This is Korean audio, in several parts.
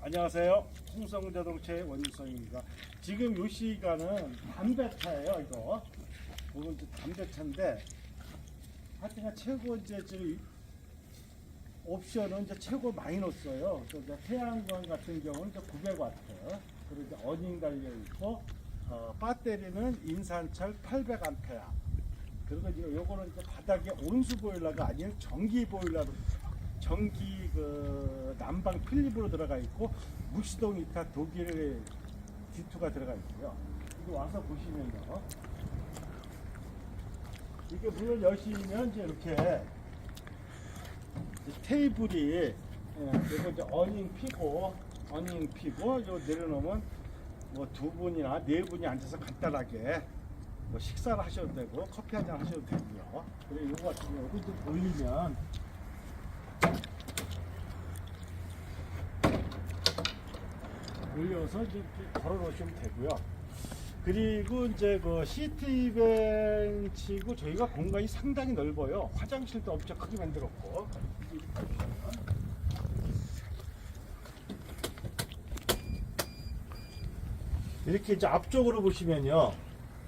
안녕하세요. 홍성자동차의 원유성입니다. 지금 요 시간은 담배차예요, 이거. 이건 이제 담배차인데, 하여튼 최고 이제 지금 옵션은 이제 최고 넣었어요. 그래서 태양광 같은 경우는 이제 900와트, 그리고 이제 어닝 달려 있고, 어, 배터리는 인산철 800A. 그리고 이제 요거는 이제 바닥에 온수 보일러가 아닌 전기 보일러로 전기 그 난방 필립으로 들어가 있고 무시동 이타 독일 D2가 들어가 있고요. 이거 와서 보시면요. 이게 문을 여시면 이제 이렇게 테이블이 예, 이거 이제 어닝 피고 어닝 피고 요 내려놓으면 뭐 두 분이나 네 분이 앉아서 간단하게 뭐 식사를 하셔도 되고 커피 한 잔 하셔도 되고요. 그리고 이거 같은 경우도 좀 올리면 올려서 이렇게 걸어 놓으시면 되고요. 그리고 이제 그 시티 벤치고 저희가 공간이 상당히 넓어요. 화장실도 엄청 크게 만들었고. 이렇게 이제 앞쪽으로 보시면요.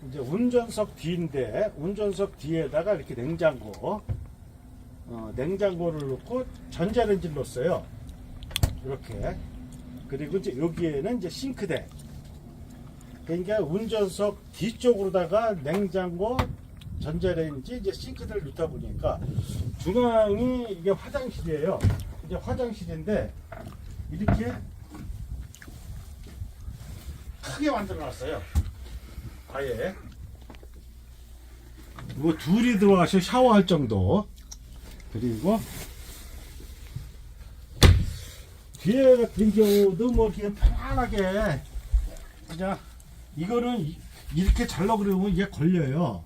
이제 운전석 뒤인데 운전석 뒤에다가 이렇게 냉장고 어, 냉장고를 놓고 전자레인지를 놓았어요. 이렇게 그리고 이제 여기에는 이제 싱크대 그러니까 운전석 뒤쪽으로다가 냉장고 전자레인지 이제 싱크대를 놓다 보니까 중앙이 이게 화장실이에요. 이제 화장실인데 이렇게 크게 만들어 놨어요. 아예. 뭐 둘이 들어가서 샤워할 정도. 그리고 뒤에 같은 경우도 뭐 이렇게 편안하게 그냥 이거는 이- 이렇게 잘라 그러면 이게 걸려요.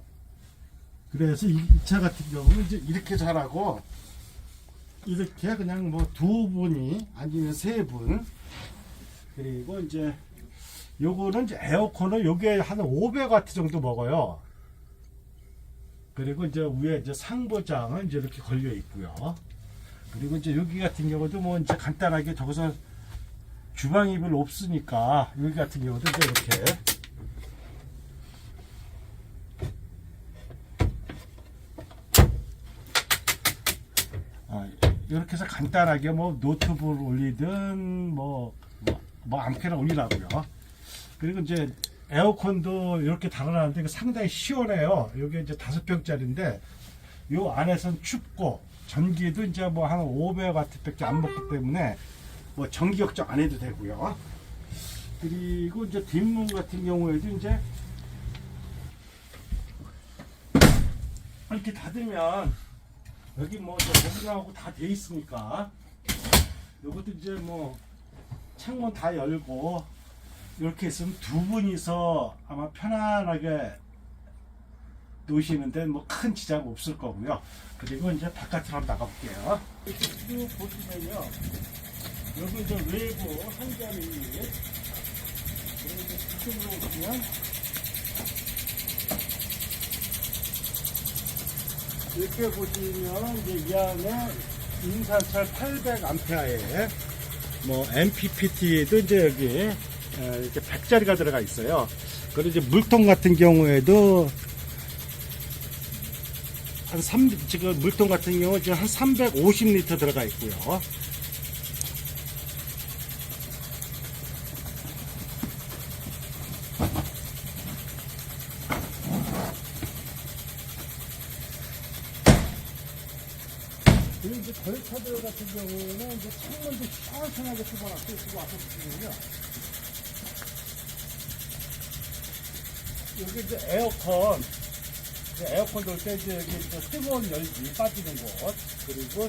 그래서 이 차 같은 경우는 이제 이렇게 잘하고 이렇게 그냥 뭐 두 분이 아니면 세 분 그리고 이제 요거는 이제 에어컨은 요게 한 500와트 정도 먹어요. 그리고 이제 위에 이제 상부장은 이제 이렇게 걸려 있고요. 그리고 이제 여기 같은 경우도 뭐 이제 간단하게 저기서 주방이 별로 없으니까 여기 같은 경우도 이제 이렇게 아, 이렇게 해서 간단하게 뭐 노트북을 올리든 뭐, 뭐, 뭐 아무렇게나 올리라고요. 그리고 이제 에어컨도 이렇게 달아놨는데 상당히 시원해요. 여기 이제 다섯 평짜리인데 요 안에선 춥고 전기도 이제 뭐 한 500와트밖에 안 먹기 때문에 뭐 전기 걱정 안 해도 되고요. 그리고 이제 뒷문 같은 경우에도 이제 이렇게 닫으면 여기 뭐 목이나오고 다 돼 있으니까 요것도 이제 뭐 창문 다 열고 이렇게 있으면 두 분이서 아마 편안하게 놓으시는데 뭐 큰 지장 없을 거고요. 그리고 이제 바깥으로 한번 나가볼게요. 쭉 보시면요. 여기 이제 외부 한 자리 그리고 이제 뒤쪽으로 오시면 이렇게 보시면 이제 이 안에 인산철 800A에 뭐 MPPT도 이제 여기 에, 이렇게 100짜리가 들어가 있어요. 그리고 이제 물통 같은 경우에도 한 3, 지금 물통 같은 경우 지금 한 350리터 들어가 있고요. 그리고 이제 걸차들 같은 경우는 이제 창문도 시원하게 뚫어놨고 쓰고 와서 보시면요. 여기 이제 에어컨, 에어컨 돌 때 이제 여기 이제 뜨거운 열이 빠지는 곳, 그리고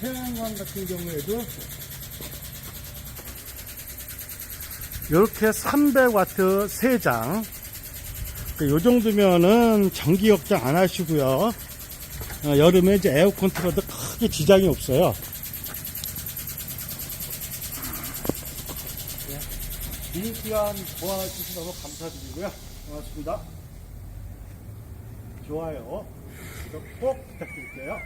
태양광 같은 경우에도 이렇게 300와트 3장. 요 정도면은 전기 걱정 안 하시고요. 어, 여름에 이제 에어컨 틀어도 크게 지장이 없어요. 긴 시간 도와주셔서 감사드리고요. 고맙습니다. 좋아요, 구독 꼭 부탁드릴게요.